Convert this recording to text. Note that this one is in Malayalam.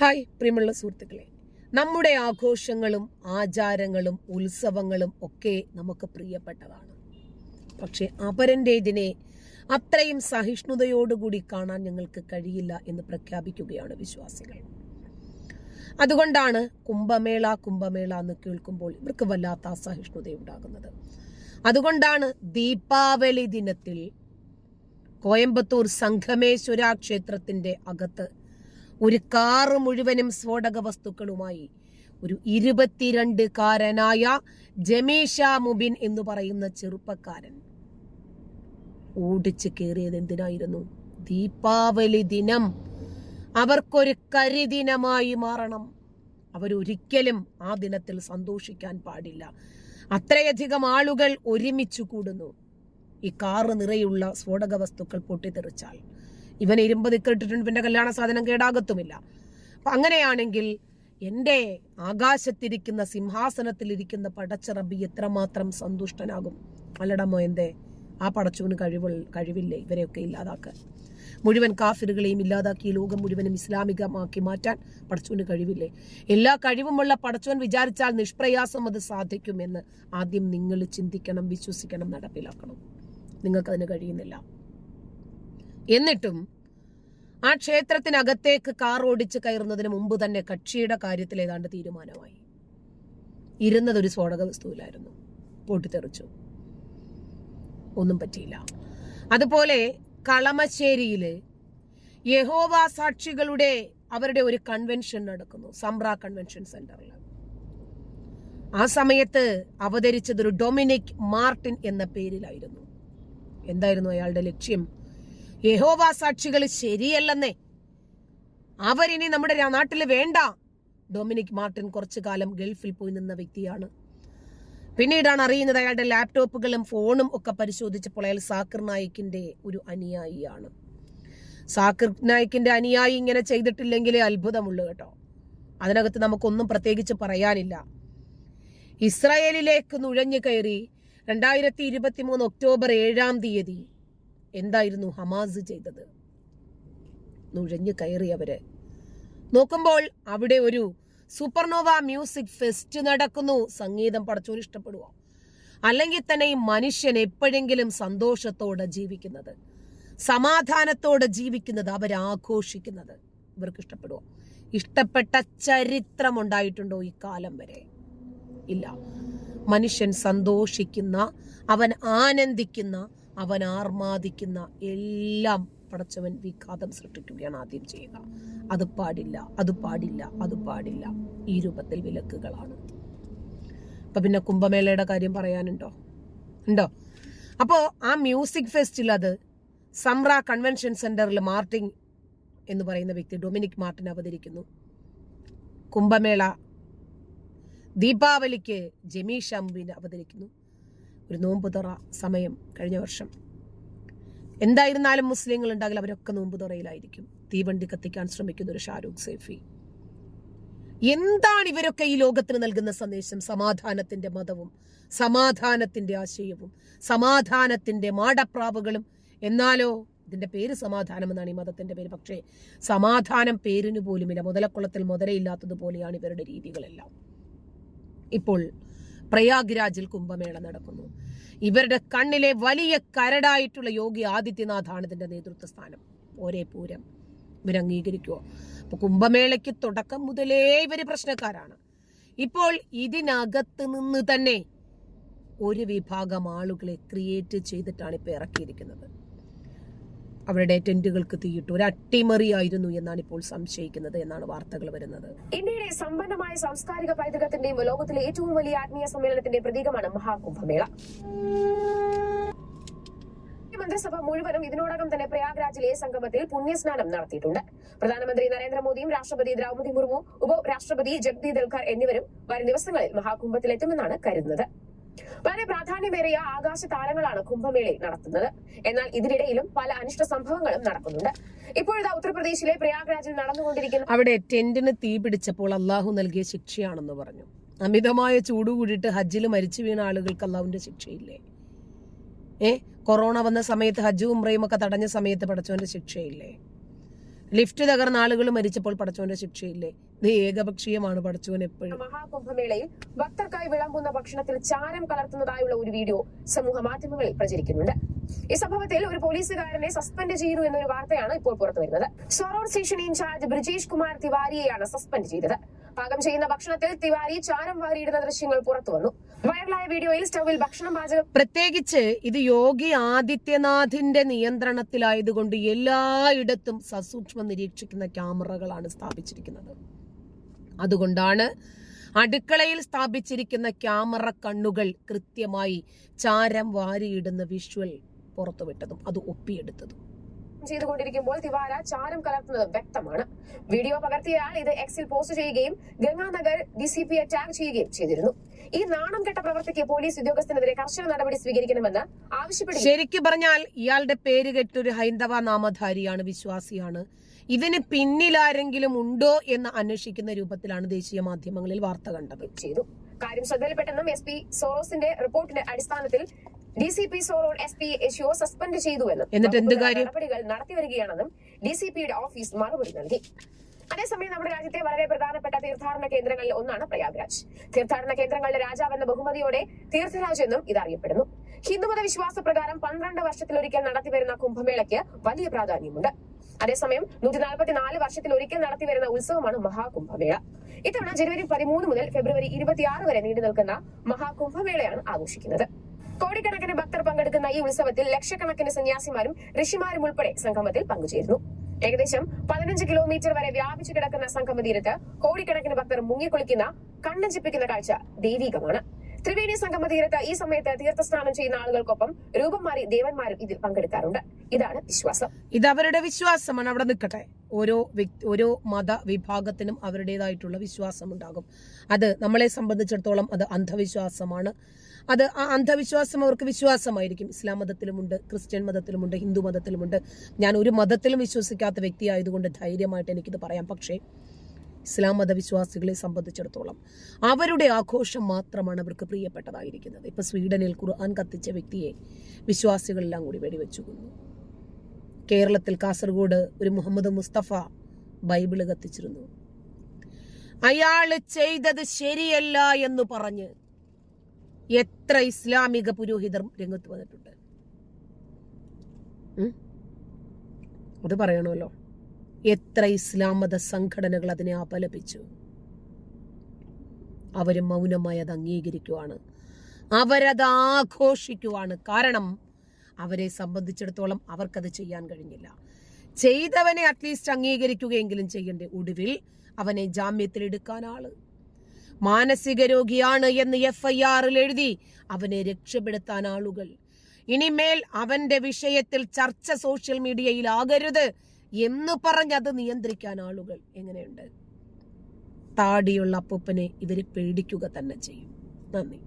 ഹായ് പ്രിയമുള്ള സുഹൃത്തുക്കളെ. നമ്മുടെ ആഘോഷങ്ങളും ആചാരങ്ങളും ഉത്സവങ്ങളും ഒക്കെ നമുക്ക് പ്രിയപ്പെട്ടതാണ്. പക്ഷെ അപരന്റെതിനെ അത്രയും സഹിഷ്ണുതയോടുകൂടി കാണാൻ ഞങ്ങൾക്ക് കഴിയില്ല എന്ന് പ്രഖ്യാപിക്കുകയാണ് വിശ്വാസികൾ. അതുകൊണ്ടാണ് കുംഭമേള കുംഭമേള എന്ന് കേൾക്കുമ്പോൾ ഇവർക്ക് വല്ലാത്ത അസഹിഷ്ണുതയുണ്ടാകുന്നത്. അതുകൊണ്ടാണ് ദീപാവലി ദിനത്തിൽ കോയമ്പത്തൂർ സംഘമേശ്വര ക്ഷേത്രത്തിന്റെ അകത്ത് ഒരു കാറ് മുഴുവനും സ്ഫോടക വസ്തുക്കളുമായി. ഒരു ഇരുപത്തിരണ്ട് കാരനായ ജമീഷ മുബിൻ എന്ന് പറയുന്ന ചെറുപ്പക്കാരൻ. ഓടിച്ചു കയറിയത് എന്തിനായിരുന്നു? ദീപാവലി ദിനം. അവർക്കൊരു കരിദിനമായി മാറണം. അവരൊരിക്കലും ആ ദിനത്തിൽ സന്തോഷിക്കാൻ പാടില്ല. അത്രയധികം ആളുകൾ ഒരുമിച്ച് കൂടുന്നു. ഈ കാറ് നിറയുള്ള സ്ഫോടക വസ്തുക്കൾ പൊട്ടിത്തെറിച്ചാൽ. ഇവൻ ഇരുമ്പ് ദിക്കിട്ടിട്ടുണ്ട് പിന്നെ കല്യാണ സാധനം കേടാകത്തുമില്ല. അപ്പൊ അങ്ങനെയാണെങ്കിൽ എന്റെ ആകാശത്തിരിക്കുന്ന സിംഹാസനത്തിലിരിക്കുന്ന പടച്ചറബി എത്രമാത്രം സന്തുഷ്ടനാകും? അല്ലടമോ എന്തേ ആ പടച്ചവന് കഴിവ് കഴിവില്ലേ ഇവരെയൊക്കെ ഇല്ലാതാക്കാൻ? മുഴുവൻ കാഫിറുകളെയും ഇല്ലാതാക്കി ലോകം മുഴുവനും ഇസ്ലാമികമാക്കി മാറ്റാൻ പടച്ചവന് കഴിവില്ലേ? എല്ലാ കഴിവുമുള്ള പടച്ചവൻ വിചാരിച്ചാൽ നിഷ്പ്രയാസം അത് സാധിക്കുമെന്ന് ആദ്യം നിങ്ങൾ ചിന്തിക്കണം വിശ്വസിക്കണം നടപ്പിലാക്കണം. നിങ്ങൾക്കതിന് കഴിയുന്നില്ല. എന്നിട്ടും ആ ക്ഷേത്രത്തിനകത്തേക്ക് കാർ ഓടിച്ച് കയറുന്നതിന് മുമ്പ് തന്നെ കക്ഷിയുടെ കാര്യത്തിൽ ഏതാണ്ട് തീരുമാനമായി. ഇരുന്നതൊരു സ്ഫോടക വസ്തുവിലായിരുന്നു. പൊട്ടിത്തെറിച്ചു. ഒന്നും പറ്റിയില്ല. അതുപോലെ കളമശ്ശേരിയിൽ യഹോവ സാക്ഷികളുടെ അവരുടെ ഒരു കൺവെൻഷൻ നടക്കുന്നു. സംബ്ര കൺവെൻഷൻ സെന്ററിൽ ആ സമയത്ത് അവതരിച്ചത് ഒരു ഡൊമിനിക് മാർട്ടിൻ എന്ന പേരിലായിരുന്നു. എന്തായിരുന്നു അയാളുടെ ലക്ഷ്യം? യഹോവ സാക്ഷികൾ ശരിയല്ലെന്നേ. അവരിനി നമ്മുടെ നാട്ടിൽ വേണ്ട. ഡൊമിനിക് മാർട്ടിൻ കുറച്ചു കാലം ഗൾഫിൽ പോയി നിന്ന വ്യക്തിയാണ്. പിന്നീടാണ് അറിയുന്നത് അയാളുടെ ലാപ്ടോപ്പുകളും ഫോണും ഒക്കെ പരിശോധിച്ചപ്പോൾ അയാൾ സാക്കിർ നായിക്കിന്റെ ഒരു അനുയായിയാണ്. സാക്കിർ നായിക്കിന്റെ അനുയായി ഇങ്ങനെ ചെയ്തിട്ടില്ലെങ്കിലേ അത്ഭുതമുള്ളൂ കേട്ടോ. അതിനകത്ത് നമുക്കൊന്നും പ്രത്യേകിച്ച് പറയാനില്ല. ഇസ്രായേലിലേക്ക് നുഴഞ്ഞു കയറി രണ്ടായിരത്തി ഇരുപത്തി മൂന്ന് ഒക്ടോബർ ഏഴാം തീയതി എന്തായിരുന്നു ഹമാസ് ചെയ്തത്? നുഴഞ്ഞു കയറിയവര് നോക്കുമ്പോൾ അവിടെ ഒരു സൂപ്പർനോവ മ്യൂസിക് ഫെസ്റ്റ് നടക്കുന്നു. സംഗീതം പടച്ചോൻ ഇഷ്ടപ്പെടുവോ? അല്ലെങ്കിൽ തന്നെ ഈ മനുഷ്യൻ എപ്പോഴെങ്കിലും സന്തോഷത്തോടെ ജീവിക്കുന്നത്? സമാധാനത്തോടെ ജീവിക്കുന്നത് അവരാഘോഷിക്കുന്നത് ഇവർക്ക് ഇഷ്ടപ്പെടുവോ? ഇഷ്ടപ്പെട്ട ചരിത്രം ഉണ്ടായിട്ടുണ്ടോ ഈ കാലം വരെ? ഇല്ല. മനുഷ്യൻ സന്തോഷിക്കുന്ന അവൻ ആനന്ദിക്കുന്ന അവൻ ആർമാദിക്കുന്ന എല്ലാം പടച്ചവൻ വിഘാതം സൃഷ്ടിക്കുകയാണ് ആദ്യം ചെയ്യുക. അത് പാടില്ല അത് പാടില്ല അത് പാടില്ല. ഈ രൂപത്തിൽ വിലക്കുകളാണ്. അപ്പൊ പിന്നെ കുംഭമേളയുടെ കാര്യം പറയാനുണ്ടോ? ഉണ്ടോ? അപ്പോ ആ മ്യൂസിക് ഫെസ്റ്റിൽ അത് സംറ കൺവെൻഷൻ സെന്ററിൽ മാർട്ടിൻ എന്ന് പറയുന്ന വ്യക്തി ഡൊമിനിക് മാർട്ടിൻ അവതരിക്കുന്നു. കുംഭമേള ദീപാവലിക്ക് ജമീഷ് അമ്പിൻ അവതരിക്കുന്നു. ഒരു നോമ്പുതറ തുറ സമയം കഴിഞ്ഞ വർഷം. എന്തായിരുന്നാലും മുസ്ലിങ്ങൾ ഉണ്ടാകില്ല അവരൊക്കെ നോമ്പുതറയിലായിരിക്കും തീവണ്ടി കത്തിക്കാൻ ശ്രമിക്കുന്ന ഒരു ഷാരൂഖ് സേഫി. എന്താണ് ഇവരൊക്കെ ഈ ലോകത്തിന് നൽകുന്ന സന്ദേശം? സമാധാനത്തിന്റെ മതവും സമാധാനത്തിന്റെ ആശയവും സമാധാനത്തിന്റെ മാടപ്രാവുകളും. എന്നാലോ ഇതിന്റെ പേര് സമാധാനം എന്നാണ് ഈ മതത്തിന്റെ പേര്. പക്ഷേ സമാധാനം പേരിന് പോലുമില്ല. മുതലക്കുളത്തിൽ മുതലയില്ലാത്തതുപോലെയാണ് ഇവരുടെ രീതികളെല്ലാം. ഇപ്പോൾ പ്രയാഗ്രാജിൽ കുംഭമേള നടക്കുന്നു. ഇവരുടെ കണ്ണിലെ വലിയ കരടായിട്ടുള്ള യോഗി ആദിത്യനാഥാണ് ഇതിന്റെ നേതൃത്വ സ്ഥാനം ഒരേ പൂരം. ഇവർ അംഗീകരിക്കുമോ അപ്പൊ കുംഭമേളയ്ക്ക് തുടക്കം മുതലേ ഇവർ പ്രശ്നക്കാരാണ്. ഇപ്പോൾ ഇതിനകത്ത് നിന്ന് തന്നെ ഒരു വിഭാഗം ആളുകളെ ക്രിയേറ്റ് ചെയ്തിട്ടാണ് ഇപ്പൊ ഇറക്കിയിരിക്കുന്നത്. അവരുടെ ടെന്റുകൾക്ക് തീയിട്ടു. ഒരു അട്ടിമറിയായിരുന്നു എന്നാണ് ഇപ്പോൾ സംശയിക്കുന്നത് എന്നാണ് വാർത്തകൾ വരുന്നത്. ഇന്ത്യയുടെ സമ്പന്നമായ സാംസ്കാരിക പൈതൃകത്തിന്റെയും ലോകത്തിലെ ഏറ്റവും വലിയ ആത്മീയ സമ്മേളനത്തിന്റെ പ്രതീകമാണ് മഹാകുംഭമേള. മന്ത്രിസഭ മുഴുവനും ഇതിനോടകം തന്നെ പ്രയാഗ്രാജിലെ സംഗമത്തിൽ പുണ്യസ്നാനം നടത്തിയിട്ടുണ്ട്. പ്രധാനമന്ത്രി നരേന്ദ്രമോദിയും രാഷ്ട്രപതി ദ്രൗപദി മുർമു ഉപരാഷ്ട്രപതി ജഗ്ദീപ് ധൽഖർ എന്നിവരും വരും ദിവസങ്ങളിൽ മഹാകുംഭത്തിലെത്തുമെന്നാണ് കരുതുന്നത്. വളരെ പ്രാധാന്യമേറിയ ആകാശ താരങ്ങളാണ് കുംഭമേളയിൽ നടത്തുന്നത്. എന്നാൽ ഇതിനിടയിലും പല അനിഷ്ട സംഭവങ്ങളും നടക്കുന്നുണ്ട്. ഇപ്പോഴത്തെ ഉത്തർപ്രദേശിലെ പ്രയാഗ്രാജിൽ നടന്നുകൊണ്ടിരിക്കുന്ന അവിടെ ടെന്റിന് തീ പിടിച്ചപ്പോൾ അള്ളാഹു നൽകിയ ശിക്ഷയാണെന്ന് പറഞ്ഞു. അമിതമായ ചൂട് കൂടിയിട്ട് ഹജ്ജിൽ മരിച്ചു വീണ ആളുകൾക്ക് അള്ളാഹുവിന്റെ ശിക്ഷയില്ലേ? ഏ? കൊറോണ വന്ന സമയത്ത് ഹജ്ജും ഉംറയും ഒക്കെ തടഞ്ഞ സമയത്ത് പടച്ചവന്റെ ശിക്ഷയില്ലേ? ലിഫ്റ്റ് തകർന്ന ആളുകൾ മരിച്ചപ്പോൾ പടച്ചോന്റെ ശിക്ഷയില്ലേ? ഇത് ഏകപക്ഷീയമാണ് പടച്ചോൻ എപ്പോഴും. മഹാകുംഭമേളയിൽ ഭക്തർക്കായി വിളമ്പുന്ന ഭക്ഷണത്തിൽ ചാരം കലർത്തുന്നതായുള്ള ഒരു വീഡിയോ സമൂഹ മാധ്യമങ്ങളിൽ പ്രചരിക്കുന്നുണ്ട്. ഈ സംഭവത്തിൽ ഒരു പോലീസുകാരനെ സസ്പെൻഡ് ചെയ്തു എന്നൊരു വാർത്തയാണ് ഇപ്പോൾ പുറത്തു വരുന്നത്. സൊറോർ സ്റ്റേഷൻ ഇൻചാർജ് ബ്രിജേഷ് കുമാർ തിവാരിയെയാണ് സസ്പെൻഡ് ചെയ്തത്. പാകം ചെയ്യുന്ന ഭക്ഷണത്തിൽ തിവാരി ചാരം വാരിയിടുന്ന ദൃശ്യങ്ങൾ പുറത്തു വന്നു. വൈറലായ വീഡിയോയിൽ സ്റ്റവിൽ ഭക്ഷണം പാചകം പ്രത്യേകിച്ച് ഇത് യോഗി ആദിത്യനാഥിന്റെ നിയന്ത്രണത്തിലായതുകൊണ്ട് എല്ലായിടത്തും സസൂക്ഷ്മം നിരീക്ഷിക്കുന്ന ക്യാമറകളാണ് സ്ഥാപിച്ചിരിക്കുന്നത്. അതുകൊണ്ടാണ് അടുക്കളയിൽ സ്ഥാപിച്ചിരിക്കുന്ന ക്യാമറ കണ്ണുകൾ കൃത്യമായി ചാരം വാരിയിടുന്ന വിഷ്വൽ പുറത്തുവിട്ടതും അത് ഒപ്പിയെടുത്തതും. ചെയ്തുകൊണ്ടിരിക്കുമ്പോൾ തിവാര ചാരം കലർത്തുന്നത് വ്യക്തമാണ്. വീഡിയോ പകർത്തിയയാൾ ഇത് എക്സിൽ പോസ്റ്റ് ചെയ്യുകയും Ganganagar D C P tag ചെയ്യുകയും ചെയ്തിരുന്നു. ഈ നാണം കെട്ട പ്രവർത്തിക്ക് പോലീസ് ഉദ്യോഗസ്ഥനെതിരെ കർശന നടപടി സ്വീകരിക്കണമെന്ന് ആവശ്യപ്പെട്ടു ശരിക്കു പറഞ്ഞാൽ ഇയാളുടെ പേര് കെട്ടൊരു ഹൈന്ദവ നാമധാരിയാണ് വിശ്വാസിയാണ്. ഇതിന് പിന്നിലാരെങ്കിലും ഉണ്ടോ എന്ന് അന്വേഷിക്കുന്ന രൂപത്തിലാണ് ദേശീയ മാധ്യമങ്ങളിൽ വാർത്ത കണ്ടത്. ചെയ്തു. കാര്യം ശ്രദ്ധയിൽപ്പെട്ടെന്നും എസ് പി സോറോസിന്റെ റിപ്പോർട്ടിന്റെ അടിസ്ഥാനത്തിൽ ഡി സി പി സോറോൾ എസ് പി യെശുവോ സസ്പെൻഡ് ചെയ്തുവെന്നും എന്നിട്ട് എന്ത് കാര്യം? നടപടികൾ നടത്തിവരികയാണെന്നും ഡി സി പിയുടെ ഓഫീസ് മറുപടി നൽകി. അതേസമയം നമ്മുടെ രാജ്യത്തെ വളരെ പ്രധാനപ്പെട്ട തീർത്ഥാടന കേന്ദ്രങ്ങളിൽ ഒന്നാണ് പ്രയാഗ്രാജ്. തീർത്ഥാടന കേന്ദ്രങ്ങളുടെ രാജാവെന്ന ബഹുമതിയോടെ തീർത്ഥരാജ് എന്നും ഇത് അറിയപ്പെടുന്നു ഹിന്ദുമത വിശ്വാസ പ്രകാരം പന്ത്രണ്ട് വർഷത്തിലൊരിക്കൽ നടത്തിവരുന്ന കുംഭമേളയ്ക്ക് വലിയ പ്രാധാന്യമുണ്ട്. അതേസമയം നൂറ്റി നാൽപ്പത്തിനാല് വർഷത്തിലൊരിക്കൽ നടത്തിവരുന്ന ഉത്സവമാണ് മഹാകുംഭമേള. ഇത്തവണ ജനുവരി പതിമൂന്ന് മുതൽ ഫെബ്രുവരി ഇരുപത്തിയാറ് വരെ നീണ്ടു നിൽക്കുന്ന മഹാകുംഭമേളയാണ് ആഘോഷിക്കുന്നത്. കോടിക്കണക്കിന് ഭക്തർ പങ്കെടുക്കുന്ന ഈ ഉത്സവത്തിൽ ലക്ഷക്കണക്കിന് സന്യാസിമാരും ഋഷിമാരും ഉൾപ്പെടെ സംഗമത്തിൽ പങ്കുചേരുന്നു. ഏകദേശം പതിനഞ്ച് കിലോമീറ്റർ വരെ വ്യാപിച്ചു കിടക്കുന്ന സംഗമ തീരത്ത് കോടിക്കണക്കിന് ഭക്തർ മുങ്ങിക്കുളിക്കുന്ന കണ്ണഞ്ചിപ്പിക്കുന്ന കാഴ്ച ദൈവികമാണ്. ത്രിവേണി സംഗമ തീരത്ത് ഈ സമയത്ത് തീർത്ഥസ്നാനം ചെയ്യുന്ന ആളുകൾക്കൊപ്പം രൂപം മാറി ദേവന്മാരും ഇതിൽ പങ്കെടുക്കാറുണ്ട്. ഇതാണ് വിശ്വാസം. ഇത് അവരുടെ വിശ്വാസമാണ്. അവിടെ നിൽക്കട്ടെ. ഓരോ വ്യക്തി ഓരോ മത വിഭാഗത്തിനും അവരുടേതായിട്ടുള്ള വിശ്വാസം ഉണ്ടാകും. അത് നമ്മളെ സംബന്ധിച്ചിടത്തോളം അത് അന്ധവിശ്വാസമാണ്. അത് ആ അന്ധവിശ്വാസം അവർക്ക് വിശ്വാസമായിരിക്കും. ഇസ്ലാം മതത്തിലുമുണ്ട് ക്രിസ്ത്യൻ മതത്തിലുമുണ്ട് ഹിന്ദു മതത്തിലുമുണ്ട്. ഞാൻ ഒരു മതത്തിലും വിശ്വസിക്കാത്ത വ്യക്തിയായതുകൊണ്ട് ധൈര്യമായിട്ട് എനിക്കിത് പറയാം. പക്ഷേ ഇസ്ലാം മതവിശ്വാസികളെ സംബന്ധിച്ചിടത്തോളം അവരുടെ ആഘോഷം മാത്രമാണ് അവർക്ക് പ്രിയപ്പെട്ടതായിരിക്കുന്നത്. ഇപ്പൊ സ്വീഡനിൽ ഖുർആൻ കത്തിച്ച വ്യക്തിയെ വിശ്വാസികളെല്ലാം കൂടി വെടിവെച്ചു കൊന്നു കേരളത്തിൽ കാസർഗോഡ് ഒരു മുഹമ്മദ് മുസ്തഫ ബൈബിൾ കത്തിച്ചിരുന്നു. അയാൾ ചെയ്തത് ശരിയല്ല എന്ന് പറഞ്ഞ് എത്ര ഇസ്ലാമിക പുരോഹിതർ രംഗത്ത് വന്നിട്ടുണ്ട്? അത് പറയണമല്ലോ. എത്ര ഇസ്ലാം മത സംഘടനകൾ അതിനെ അപലപിച്ചു? അവർ മൗനമായി അത് അംഗീകരിക്കുവാണ്. അവരത് ആഘോഷിക്കുവാണ്. കാരണം അവരെ സംബന്ധിച്ചിടത്തോളം അവർക്കത് ചെയ്യാൻ കഴിഞ്ഞില്ല. ചെയ്തവനെ അറ്റ്ലീസ്റ്റ് അംഗീകരിക്കുകയെങ്കിലും ചെയ്യണ്ടേ? ഒടുവിൽ അവനെ ജാമ്യത്തിൽ ജാമ്യത്തിലെടുക്കാൻ ആൾ. മാനസിക രോഗിയാണ് എന്ന് എഫ് ഐ ആറിൽ എഴുതി അവനെ രക്ഷപ്പെടുത്താൻ ആളുകൾ. ഇനിമേൽ അവന്റെ വിഷയത്തിൽ ചർച്ച സോഷ്യൽ മീഡിയയിൽ ആകരുത്. എന്ന് പറഞ്ഞത് നിയന്ത്രിക്കാൻ ആളുകൾ എങ്ങനെയുണ്ട്? താടിയുള്ള അപ്പൂപ്പനെ ഇവർ പേടിക്കുക തന്നെ ചെയ്യും. നന്ദി.